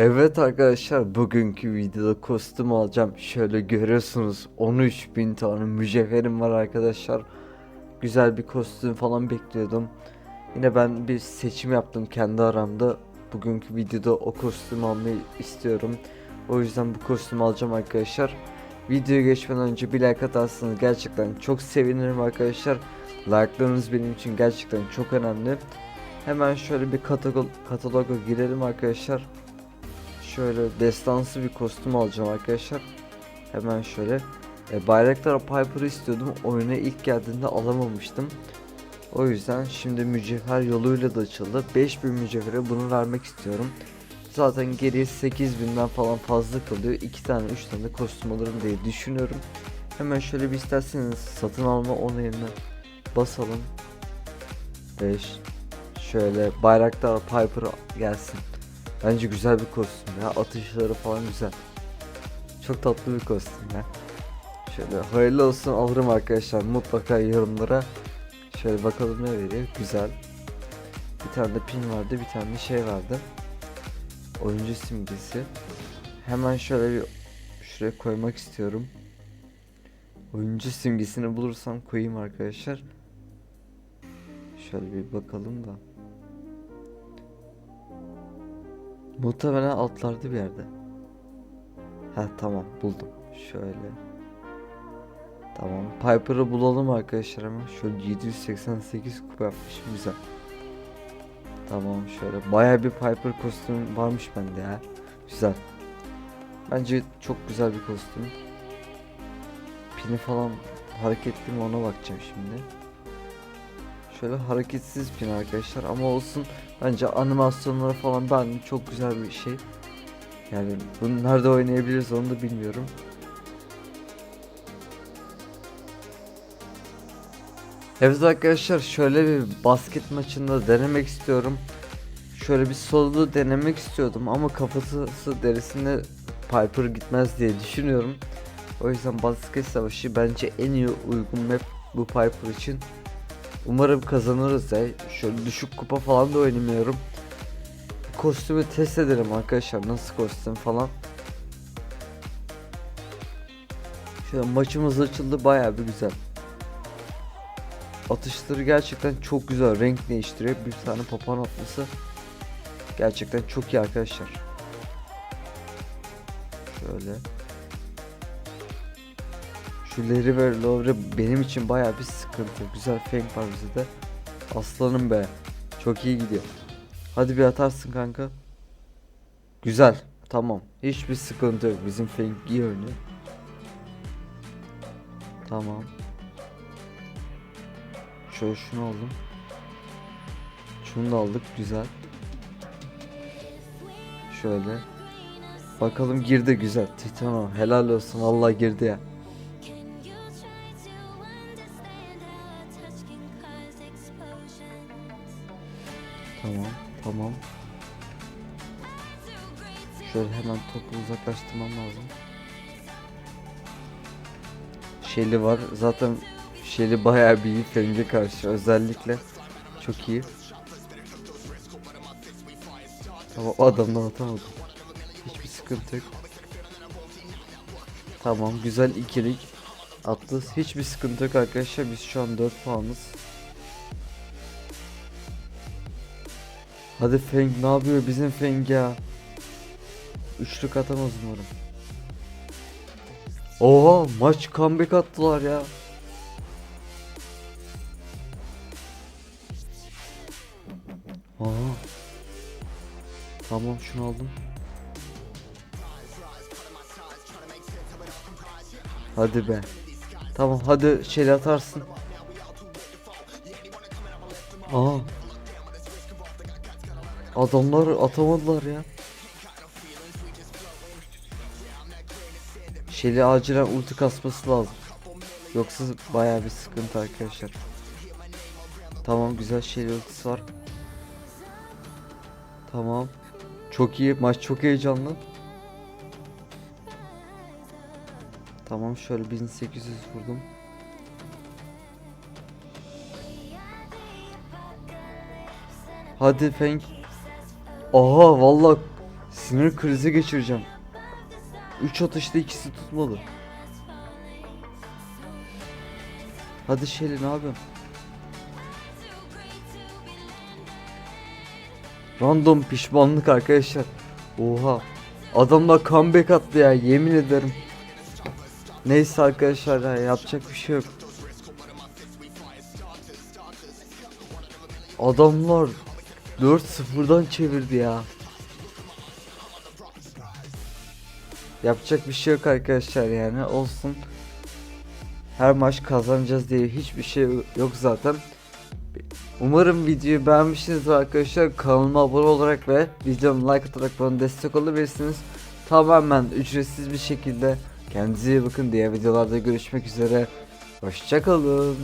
Evet arkadaşlar bugünkü videoda kostüm alacağım. Şöyle görüyorsunuz 13.000 tane mücevherim var arkadaşlar. Güzel bir kostüm falan bekliyordum. Yine ben bir seçim yaptım kendi aramda. Bugünkü videoda o kostümü almayı istiyorum. O yüzden bu kostümü alacağım arkadaşlar. Videoya geçmeden önce bir like atarsanız gerçekten çok sevinirim arkadaşlar. Like'larınız benim için gerçekten çok önemli. Hemen şöyle bir katalog kataloga girelim arkadaşlar. Şöyle destansı bir kostüm alacağım arkadaşlar. Hemen şöyle. E, Bayraktar Piper'ı istiyordum. Oyuna ilk geldiğinde alamamıştım. O yüzden şimdi mücevher yoluyla da açıldı. 5000 mücevhere bunu vermek istiyorum. Zaten geriye 8000'den falan fazla kalıyor. 2 tane 3 tane de kostüm alırım diye düşünüyorum. Hemen şöyle bir isterseniz satın alma yerine basalım. 5 Şöyle Bayraktar Piper gelsin. Bence güzel bir kostüm ya. Atışları falan güzel. Çok tatlı bir kostüm ya. Şöyle hayırlı olsun alırım arkadaşlar mutlaka yorumlara. Şöyle bakalım ne veriyor. Güzel. Bir tane de pin vardı, bir tane de şey vardı. Oyuncu simgesi. Hemen şöyle bir şuraya koymak istiyorum. Oyuncu simgesini bulursam koyayım arkadaşlar. Şöyle bir bakalım da. Muhtemelen altlarda bir yerde. Ha tamam buldum. Şöyle. Tamam. Piper'ı bulalım arkadaşlar hemen. Şöyle 788 kupa yapmışım güzel. Tamam şöyle. Baya bir Piper kostümü varmış bende ya. Güzel. Bence çok güzel bir kostüm. Pini falan hareketli mi ona bakacağım şimdi. Şöyle hareketsiz pin arkadaşlar ama olsun bence animasyonları falan ben çok güzel bir şey. Yani bunu nerede oynayabiliriz onu da bilmiyorum. Evet arkadaşlar şöyle bir basket maçında denemek istiyorum. Şöyle bir solo denemek istiyordum ama kafası derisinde Piper gitmez diye düşünüyorum. O yüzden basket savaşı bence en iyi uygun map bu Piper için. Umarım kazanırız ya. Şöyle düşük kupa falan da oynamıyorum. Kostümü test edelim arkadaşlar. Nasıl kostüm falan. Şöyle maçımız açıldı bayağı bir güzel. Atışları gerçekten çok güzel. Renk değiştiriyor. Bir tane papağan atması. Gerçekten çok iyi arkadaşlar. Şöyle. Larry ve Lowry benim için bayağı bir sıkıntı. Güzel fang var bizde de. Aslanım be. Çok iyi gidiyor. Hadi bir atarsın kanka. Güzel. Tamam. Hiçbir sıkıntı yok. Bizim fang iyi oynuyor. Tamam. Şöyle şunu aldım. Şunu da aldık. Güzel. Şöyle. Bakalım girdi güzel. Titano helal olsun. Allah girdi ya. Tamam, tamam. Şöyle hemen topu uzaklaştırmam lazım. Shelly var. Zaten Shelly bayağı bir iyi Feng'e karşı özellikle. Çok iyi. Tamam adamdan atamadım. Hiçbir sıkıntı yok. Tamam güzel ikilik. Attı. Hiçbir sıkıntı yok arkadaşlar. Biz şu an 4 puanız. Hadi Feng ne yapıyor bizim Feng ya? Üçlük atamaz umarım. Oha maç comeback attılar ya. Aa. Tamam şunu aldım. Hadi be. Tamam hadi şeyle atarsın. Aa. Adamlar atamadılar ya. Şeli acilen ulti kasması lazım. Yoksa bayağı bir sıkıntı arkadaşlar. Tamam güzel Şeli ultisi var. Tamam. Çok iyi. Maç çok heyecanlı. Tamam şöyle 1800 vurdum. Hadi Feng. Aha valla Sinir krizi geçireceğim. 3 atışta ikisi tutmadı. Hadi Şeli ne yapıyorsun? Random pişmanlık arkadaşlar. Oha. Adamlar comeback attı ya yemin ederim. Neyse arkadaşlar ya yapacak bir şey yok. Adamlar 4-0'dan çevirdi ya. Yapacak bir şey yok arkadaşlar yani olsun. Her maç kazanacağız diye hiçbir şey yok zaten. Umarım videoyu beğenmişsinizdir arkadaşlar. Kanalıma abone olarak ve videomu like atarak bana destek olabilirsiniz. Tamamen ücretsiz bir şekilde. Kendinize iyi bakın. Diğer videolarda görüşmek üzere. Hoşçakalın.